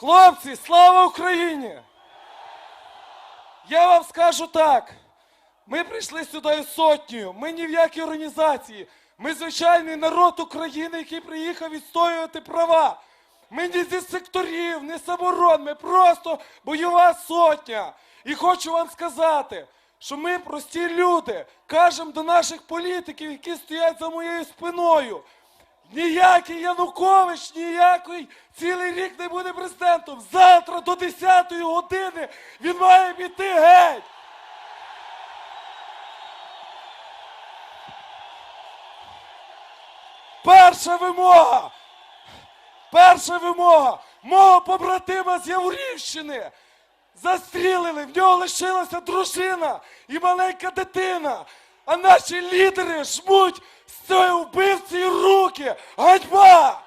Хлопці, слава Україні! Я вам скажу так. Ми прийшли сюди із. Ми ні в якій організації. Ми звичайний народ України, який приїхав відстоювати права. Ми не зі секторів, не саморон, ми просто бойова сотня. І хочу вам сказати, що ми прості люди, кажемо до наших політиків, які стоять за моєю спиною. Ніякий Янукович, ніякий цілий рік не буде президентом. Завтра до 10-ї години він має піти геть. Перша вимога. Перша вимога. Мого побратима з Яворівщини. Застрілили, в нього лишилася дружина і маленька дитина. А наші лідери жмуть з цієї вбивці руки. Ганьба!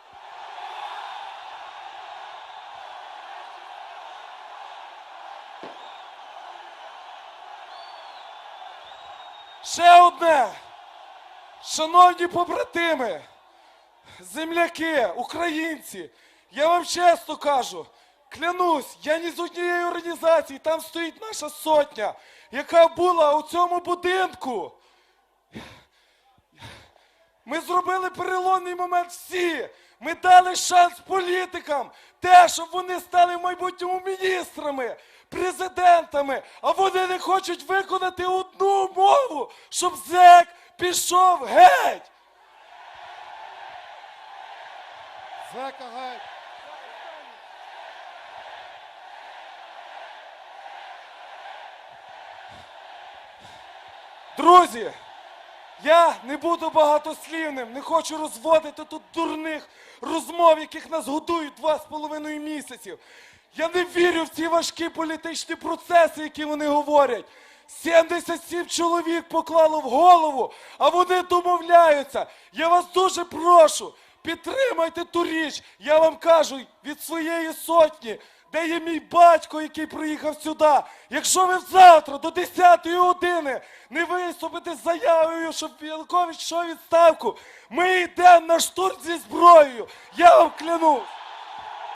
Ще одне. Шановні побратими, земляки, українці, я вам чесно кажу, клянусь, я ні з однієї організації, там стоїть наша сотня, яка була у цьому будинку. Ми зробили переломний момент всі. Ми дали шанс політикам, те, щоб вони стали в майбутньому міністрами, президентами, а вони не хочуть виконати одну умову, щоб зек пішов геть. Зека геть! Друзі, я не буду багатослівним, не хочу розводити тут дурних розмов, яких нас годують два з половиною місяців. Я не вірю в ці важкі політичні процеси, які вони говорять. 77 чоловік поклало в голову, а вони домовляються. Я вас дуже прошу, підтримайте ту річ. Я вам кажу від своєї сотні, де є мій батько, який приїхав сюди. Якщо ви завтра до 10-ї години не виступите з заявою, щоб Білкович йшов відставку, ми йдемо на штурм зі зброєю. Я вам клянусь.